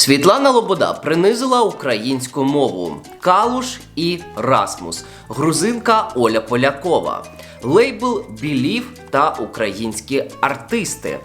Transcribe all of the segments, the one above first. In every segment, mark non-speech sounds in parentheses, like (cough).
Світлана Лобода принизила українську мову. Калуш і Расмус, грузинка Оля Полякова, лейбл Білів та українські артисти.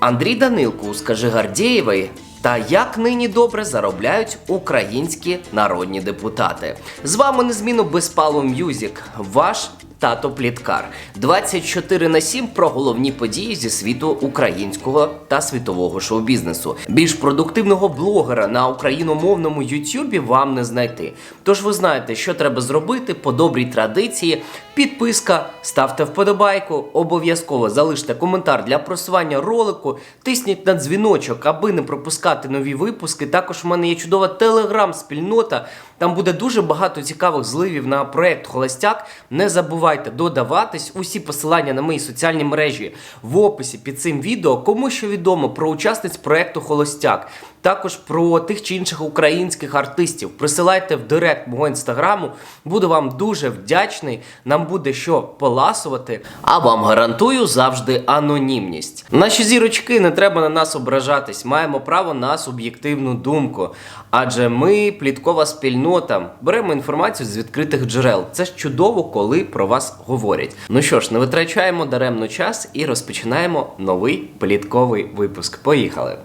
Андрій Данилко, скажи Гардєєвої. Та як нині добре заробляють українські народні депутати. З вами незмінно Безпало М'юзік, ваш тато Пліткар. 24 на 7 про головні події зі світу українського та світового шоу-бізнесу. Більш продуктивного блогера на україномовному Ютубі вам не знайти. Тож ви знаєте, що треба зробити по добрій традиції. Підписка, ставте вподобайку, обов'язково залиште коментар для просування ролику, тисніть на дзвіночок, аби не пропускати нові випуски. Також в мене є чудова телеграм-спільнота. Там буде дуже багато цікавих зливів на проект Холостяк. Не забувайте додаватись. Усі посилання на мої соціальні мережі в описі під цим відео. Кому що відомо про учасниць проекту Холостяк. Також про тих чи інших українських артистів. Присилайте в директ мого інстаграму. Буду вам дуже вдячний. Нам буде що поласувати. А вам гарантую завжди анонімність. Наші зірочки не треба на нас ображатись. Маємо право на суб'єктивну думку. Адже ми, пліткова спільнота, беремо інформацію з відкритих джерел. Це ж чудово, коли про вас говорять. Ну що ж, не витрачаємо даремно час і розпочинаємо новий плітковий випуск. Поїхали!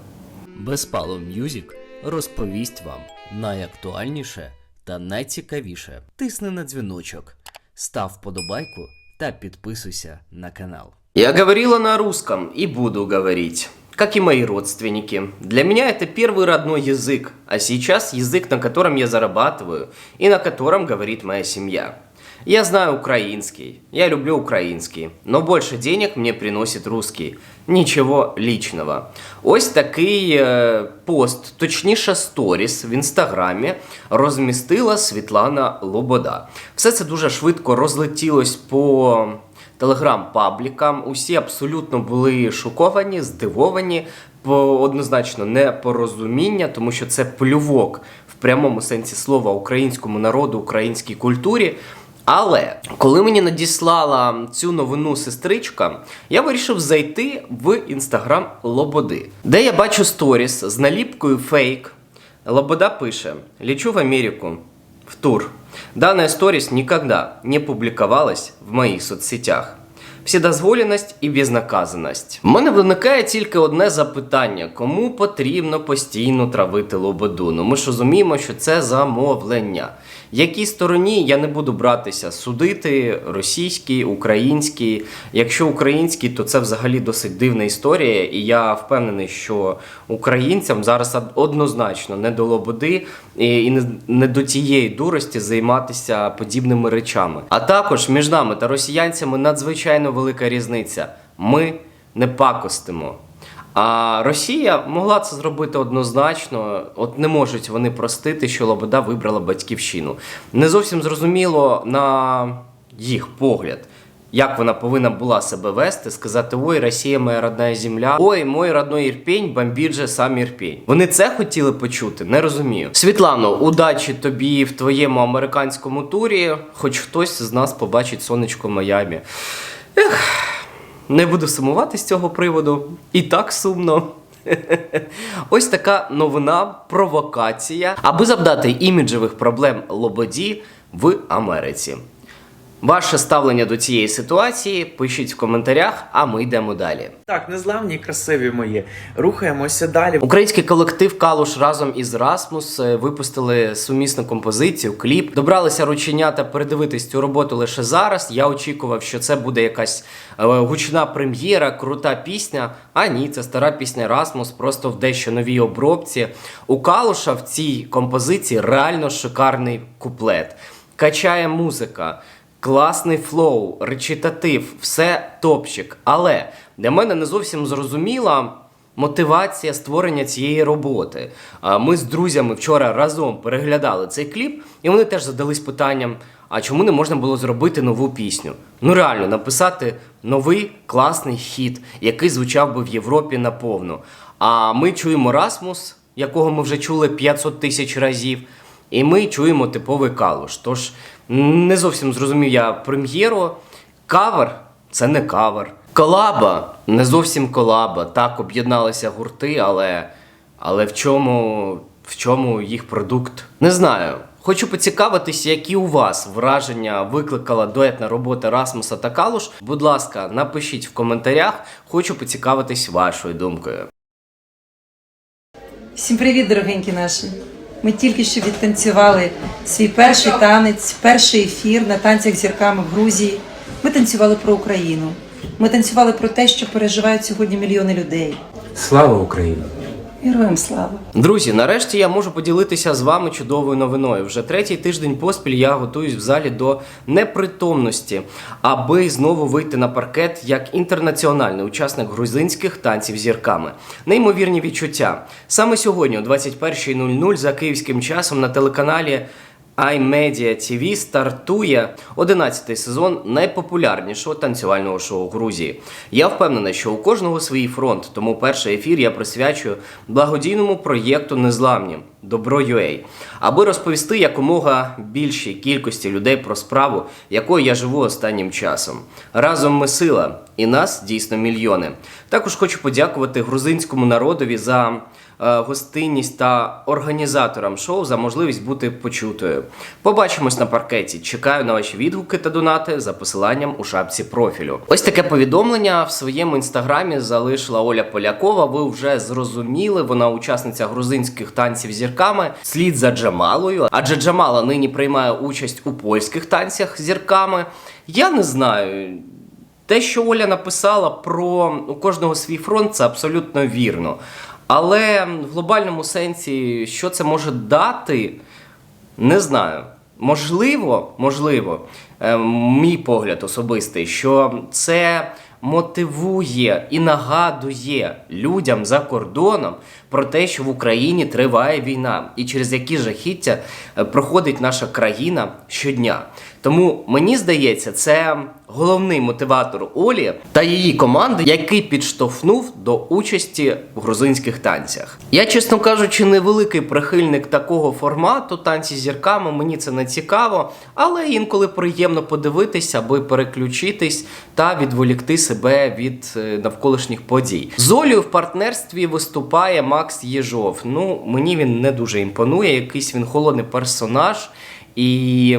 Безпало М'юзік розповість вам найактуальніше та найцікавіше. Тисни на дзвіночок, став вподобайку та підписуйся на канал. Я говорила на русском и буду говорить. Как и мои родственники. Для меня это первый родной язык, а сейчас язык, на котором я зарабатываю и на котором говорит моя семья. Я знаю украинский, я люблю украинский, но больше денег мне приносит русский. Нічого лічного. Ось такий е, пост, точніше сторіс в інстаграмі розмістила Світлана Лобода. Все це дуже швидко розлетілось по телеграм-паблікам. Усі абсолютно були шоковані, здивовані, однозначно непорозуміння, тому що це плювок в прямому сенсі слова українському народу, українській культурі. Але коли мені надіслала цю новину сестричка, я вирішив зайти в інстаграм Лободи, де я бачу сторіс з наліпкою фейк. Лобода пише: Лечу в Америку в тур. Данная сторис никогда не публиковалась в моїх соцсетях. Вседозволеність і безнаказаність. У мене виникає тільки одне запитання: кому потрібно постійно травити лободу? Ну ми ж розуміємо, що це замовлення. Якій стороні я не буду братися судити російський, український. Якщо український, то це взагалі досить дивна історія, і я впевнений, що українцям зараз однозначно не до лободи і не до тієї дурості займатися подібними речами. А також між нами та росіянцями надзвичайно велика різниця. Ми не пакостимо. А Росія могла це зробити однозначно. От не можуть вони простити, що Лобода вибрала батьківщину. Не зовсім зрозуміло на їх погляд. Як вона повинна була себе вести, сказати: Ой, Росія моя родна земля, ой, мой родной Ірпінь, бомбіть же сам Ірпінь. Вони це хотіли почути, не розумію. Світлано, удачі тобі в твоєму американському турі, хоч хтось з нас побачить сонечко Майамі. Ех, не буду сумувати з цього приводу. І так сумно. (laughs) Ось така новина, провокація, аби завдати іміджевих проблем Лободі в Америці. Ваше ставлення до цієї ситуації пишіть в коментарях, а ми йдемо далі. Так, незламні, красиві мої. Рухаємося далі. Український колектив Калуш разом із Расмус е, випустили сумісну композицію, кліп. Добралися рученята передивитись цю роботу лише зараз. Я очікував, що це буде якась е, гучна прем'єра, крута пісня. А ні, це стара пісня Расмус, просто в дещо новій обробці. У Калуша в цій композиції реально шикарний куплет. Качає музика. Класний флоу, речитатив, все топчик. Але для мене не зовсім зрозуміла мотивація створення цієї роботи. Ми з друзями вчора разом переглядали цей кліп, і вони теж задались питанням: а чому не можна було зробити нову пісню? Ну реально написати новий класний хіт, який звучав би в Європі наповну. А ми чуємо Расмус, якого ми вже чули 500 тисяч разів. І ми чуємо типовий калуш. Тож не зовсім зрозумів я прем'єру. Кавер це не кавер. Колаба не зовсім колаба. Так, об'єдналися гурти, але Але в чому, в чому їх продукт? Не знаю. Хочу поцікавитись, які у вас враження викликала дуетна робота Расмуса та Калуш. Будь ласка, напишіть в коментарях. Хочу поцікавитись вашою думкою. Всім привіт, дорогенькі наші. Ми тільки що відтанцювали свій перший танець, перший ефір на танцях зірками в Грузії. Ми танцювали про Україну. Ми танцювали про те, що переживають сьогодні мільйони людей. Слава Україні! Героям слава! Друзі, нарешті я можу поділитися з вами чудовою новиною. Вже третій тиждень поспіль я готуюсь в залі до непритомності, аби знову вийти на паркет як інтернаціональний учасник грузинських танців зірками. Неймовірні відчуття. Саме сьогодні, о 21.00 за київським часом на телеканалі iMedia TV стартує 11-й сезон найпопулярнішого танцювального шоу Грузії. Я впевнений, що у кожного свій фронт, тому перший ефір я присвячую благодійному проєкту Незламні Добро.UA, аби розповісти якомога більшій кількості людей про справу, якою я живу останнім часом. Разом ми сила, і нас дійсно мільйони. Також хочу подякувати грузинському народові за гостинність та організаторам шоу за можливість бути почутою. Побачимось на паркеті. Чекаю на ваші відгуки та донати за посиланням у шапці профілю. Ось таке повідомлення в своєму інстаграмі залишила Оля Полякова. Ви вже зрозуміли, вона учасниця грузинських танців зірками. Слід за Джамалою, адже Джамала нині приймає участь у польських танцях зірками. Я не знаю. Те, що Оля написала про у кожного свій фронт, це абсолютно вірно. Але в глобальному сенсі, що це може дати, не знаю. Можливо, можливо, е, мій погляд особистий, що це мотивує і нагадує людям за кордоном про те, що в Україні триває війна, і через які жахіття е, проходить наша країна щодня. Тому мені здається, це головний мотиватор Олі та її команди, який підштовхнув до участі в грузинських танцях. Я, чесно кажучи, невеликий прихильник такого формату танці з зірками. Мені це не цікаво, але інколи приємно подивитися, аби переключитись та відволікти себе від е, навколишніх подій. З в партнерстві виступає Макс Єжов. Ну, мені він не дуже імпонує, якийсь він холодний персонаж і.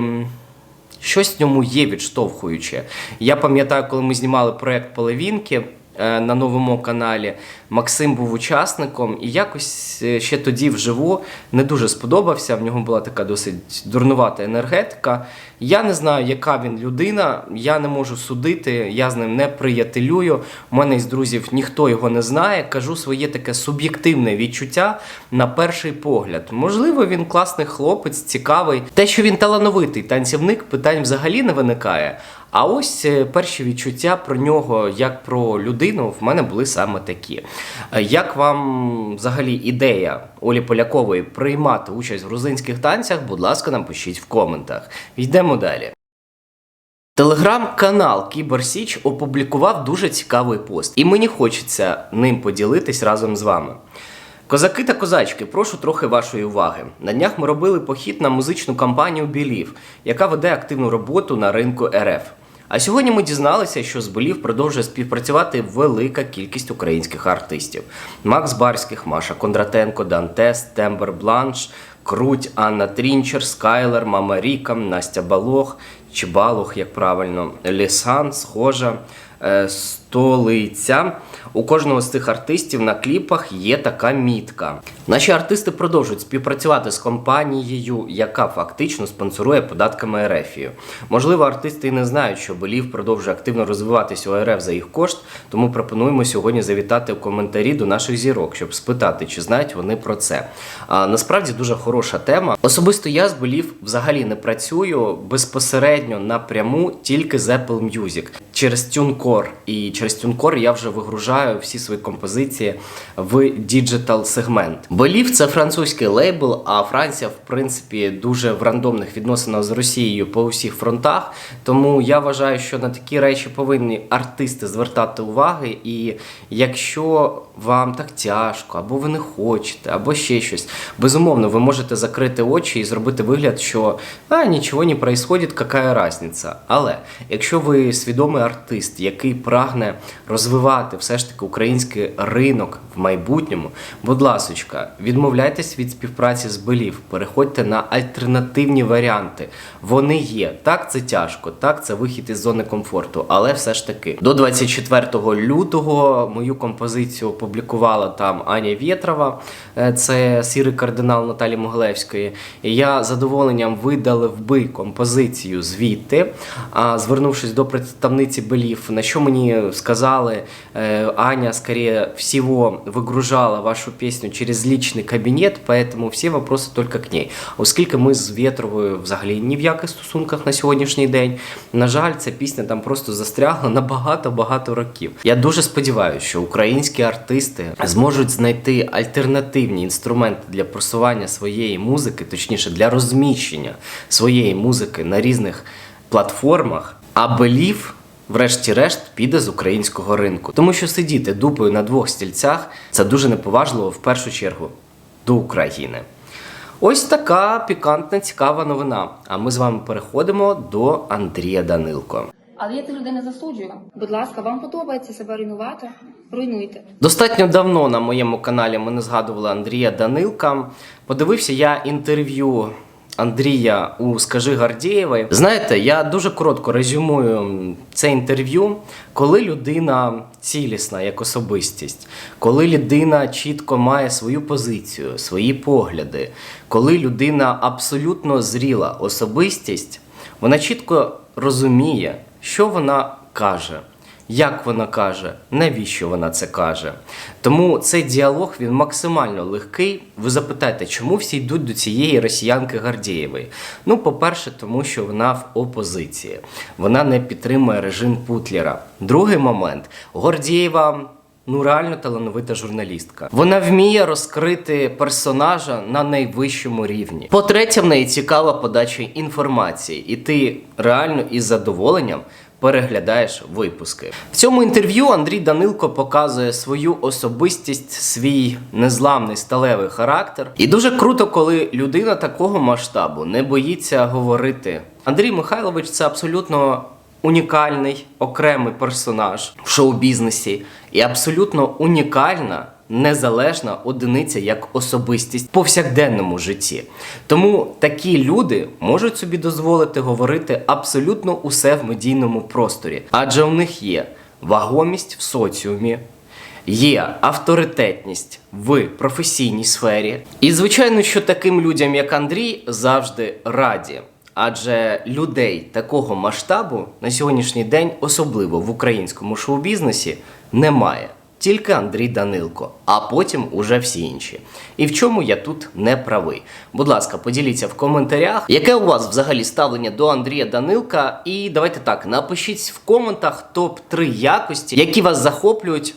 Щось в ньому є відштовхуюче. Я пам'ятаю, коли ми знімали проект Половінки на новому каналі, Максим був учасником, і якось е, ще тоді вживу не дуже сподобався. В нього була така досить дурнувата енергетика. Я не знаю, яка він людина, я не можу судити, я з ним не приятелюю. У мене із друзів ніхто його не знає. Кажу своє таке суб'єктивне відчуття на перший погляд. Можливо, він класний хлопець, цікавий. Те, що він талановитий танцівник, питань взагалі не виникає. А ось е, перші відчуття про нього, як про людину, в мене були саме такі. Е, Як вам взагалі ідея Олі Полякової приймати участь в грузинських танцях? Будь ласка, напишіть в коментах. Йдемо далі. Телеграм-канал Кіберсіч опублікував дуже цікавий пост, і мені хочеться ним поділитись разом з вами. Козаки та козачки, прошу трохи вашої уваги. На днях ми робили похід на музичну кампанію Білів, яка веде активну роботу на ринку РФ. А сьогодні ми дізналися, що з Белів продовжує співпрацювати велика кількість українських артистів: Макс Барських, Маша Кондратенко, Дантес, Тембер Бланш, Круть, Анна Трінчер, Скайлер, Мама Ріка, Настя Балох, Чебалох, як правильно, Лісан, схожа, Столиця. У кожного з цих артистів на кліпах є така мітка. Наші артисти продовжують співпрацювати з компанією, яка фактично спонсорує податками РФію. Можливо, артисти і не знають, що Белів продовжує активно розвиватися у РФ за їх кошт, тому пропонуємо сьогодні завітати в коментарі до наших зірок, щоб спитати, чи знають вони про це. А, насправді дуже хороша тема. Особисто я з Белів взагалі не працюю безпосередньо напряму тільки з Apple Music. Через TuneCore. І через TuneCore я вже вигружаю всі свої композиції в діджитал сегмент. Белів це французький лейбл, а Франція, в принципі, дуже в рандомних відносинах з Росією по усіх фронтах. Тому я вважаю, що на такі речі повинні артисти звертати уваги. І якщо вам так тяжко, або ви не хочете, або ще щось, безумовно, ви можете закрити очі і зробити вигляд, що а, нічого не происходит, яка різниця. Але якщо ви свідомий артист, який який прагне розвивати все ж таки український ринок в майбутньому, будь ласочка, відмовляйтесь від співпраці з Белів, переходьте на альтернативні варіанти. Вони є. Так, це тяжко, так, це вихід із зони комфорту, але все ж таки до 24 лютого мою композицію опублікувала там Аня Вєтрова, е, це сірий кардинал Наталі Могилевської. І я задоволенням видалив би композицію звідти, звернувшись до представниці Белів, на що мені сказали, е, Аня, скорее всего, выгружала вашу пісню через личный кабінет, поэтому всі вопроси тільки к ней. Оскільки ми з Вєтровою взагалі ні в яких стосунках на сьогоднішній день, на жаль, ця пісня там просто застрягла на багато-багато років. Я дуже сподіваюся, що українські артисти зможуть знайти альтернативні інструменти для просування своєї музики, точніше для розміщення своєї музики на різних платформах, а Белів. Врешті-решт піде з українського ринку, тому що сидіти дупою на двох стільцях це дуже неповажливо в першу чергу до України. Ось така пікантна, цікава новина. А ми з вами переходимо до Андрія Данилко. Але я цих людей не засуджую. Будь ласка, вам подобається себе руйнувати? Руйнуйте. Достатньо давно на моєму каналі ми не згадували Андрія Данилка. Подивився я інтерв'ю Андрія у Скажи Гардієвої. Знаєте, я дуже коротко резюмую це інтерв'ю, коли людина цілісна як особистість, коли людина чітко має свою позицію, свої погляди, коли людина абсолютно зріла особистість, вона чітко розуміє, що вона каже. Як вона каже, навіщо вона це каже? Тому цей діалог він максимально легкий. Ви запитаєте, чому всі йдуть до цієї росіянки Гардієвої? Ну, по-перше, тому що вона в опозиції, вона не підтримує режим Путлера. Другий момент Гордієва. Ну, реально талановита журналістка. Вона вміє розкрити персонажа на найвищому рівні. По-третє, в неї цікава подача інформації, і ти реально із задоволенням переглядаєш випуски. В цьому інтерв'ю Андрій Данилко показує свою особистість, свій незламний сталевий характер. І дуже круто, коли людина такого масштабу не боїться говорити. Андрій Михайлович це абсолютно унікальний окремий персонаж в шоу-бізнесі і абсолютно унікальна. Незалежна одиниця як особистість в повсякденному житті. Тому такі люди можуть собі дозволити говорити абсолютно усе в медійному просторі, адже у них є вагомість в соціумі, є авторитетність в професійній сфері. І звичайно, що таким людям, як Андрій, завжди раді. Адже людей такого масштабу на сьогоднішній день, особливо в українському шоу-бізнесі, немає. Тільки Андрій Данилко, а потім уже всі інші. І в чому я тут не правий. Будь ласка, поділіться в коментарях, яке у вас взагалі ставлення до Андрія Данилка. І давайте так, напишіть в коментах топ-3 якості, які вас захоплюють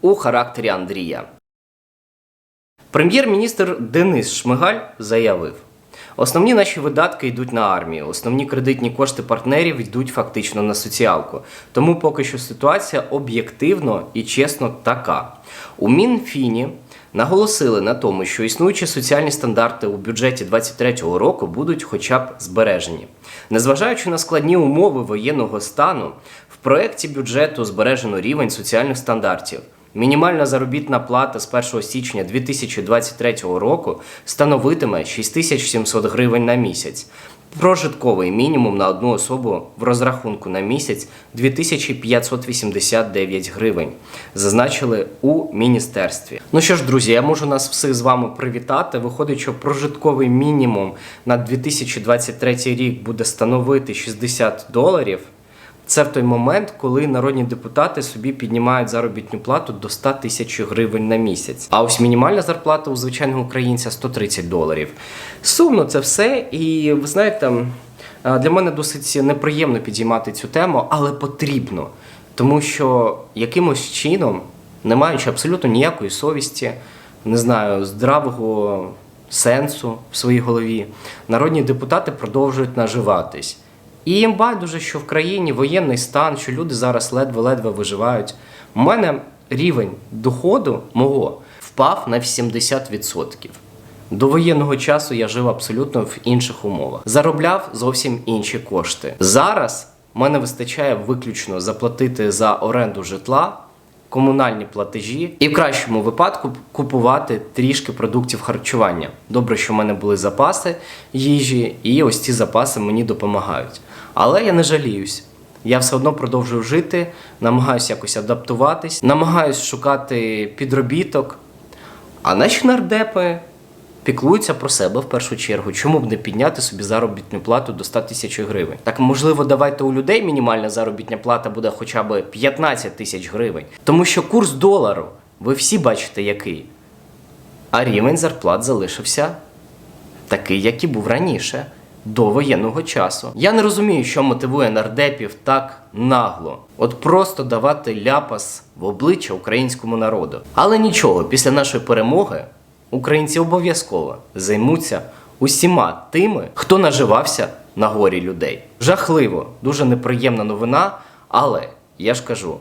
у характері Андрія. Прем'єр-міністр Денис Шмигаль заявив: основні наші видатки йдуть на армію, основні кредитні кошти партнерів йдуть фактично на соціалку. Тому поки що ситуація об'єктивно і чесно така. У Мінфіні наголосили на тому, що існуючі соціальні стандарти у бюджеті 2023 року будуть хоча б збережені. Незважаючи на складні умови воєнного стану, в проєкті бюджету збережено рівень соціальних стандартів. Мінімальна заробітна плата з 1 січня 2023 року становитиме 6700 гривень на місяць. Прожитковий мінімум на одну особу в розрахунку на місяць 2589 гривень. Зазначили у міністерстві. Ну що ж, друзі, я можу нас всіх з вами привітати. Виходить, що прожитковий мінімум на 2023 рік буде становити 60 доларів. Це в той момент, коли народні депутати собі піднімають заробітну плату до 100 тисяч гривень на місяць. А ось мінімальна зарплата у звичайного українця 130 доларів. Сумно це все, і ви знаєте, е, для мене досить неприємно підіймати цю тему, але потрібно. Тому що якимось чином, не маючи абсолютно ніякої совісті, не знаю, здравого сенсу в своїй голові, народні депутати продовжують наживатись. І їм байдуже, що в країні воєнний стан, що люди зараз ледве-ледве виживають. У мене рівень доходу мого впав на 80%. До воєнного часу я жив абсолютно в інших умовах. Заробляв зовсім інші кошти. Зараз мене вистачає виключно заплатити за оренду житла, комунальні платежі і в кращому випадку купувати трішки продуктів харчування. Добре, що в мене були запаси їжі, і ось ці запаси мені допомагають. Але я не жаліюсь. Я все одно продовжую жити, намагаюся якось адаптуватись, намагаюсь шукати підробіток. А наші нардепи піклуються про себе в першу чергу. Чому б не підняти собі заробітну плату до 100 тисяч гривень? Так можливо, давайте у людей мінімальна заробітна плата буде хоча б 15 тисяч гривень. Тому що курс долару, ви всі бачите, який. А рівень зарплат залишився такий, як і був раніше, до воєнного часу. Я не розумію, що мотивує нардепів так нагло. От просто давати ляпас в обличчя українському народу. Але нічого, після нашої перемоги українці обов'язково займуться усіма тими, хто наживався на горі людей. Жахливо, дуже неприємна новина, але я ж кажу,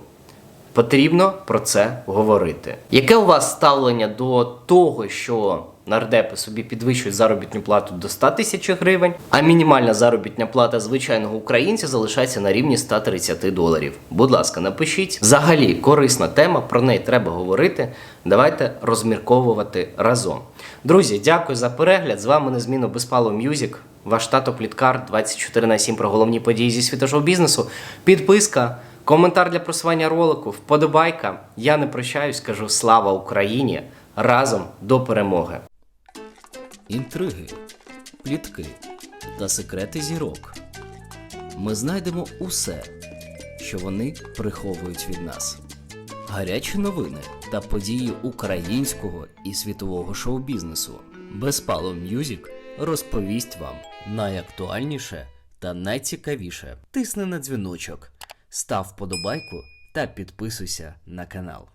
Потрібно про це говорити. Яке у вас ставлення до того, що нардепи собі підвищують заробітну плату до 100 тисяч гривень, а мінімальна заробітна плата звичайного українця залишається на рівні 130 доларів? Будь ласка, напишіть. Взагалі корисна тема, про неї треба говорити. Давайте розмірковувати разом. Друзі, дякую за перегляд. З вами незмінно Безпало Мюзік. Ваш тато Пліткар 24 на 7 про головні події зі світу шоу-бізнесу. Підписка. Коментар для просування ролику, вподобайка. Я не прощаюсь, кажу слава Україні! Разом до перемоги! Інтриги, плітки та секрети зірок. Ми знайдемо усе, що вони приховують від нас. Гарячі новини та події українського і світового шоу-бізнесу. Безпало Мюзік розповість вам найактуальніше та найцікавіше. Тисни на дзвіночок, став вподобайку та підписуйся на канал.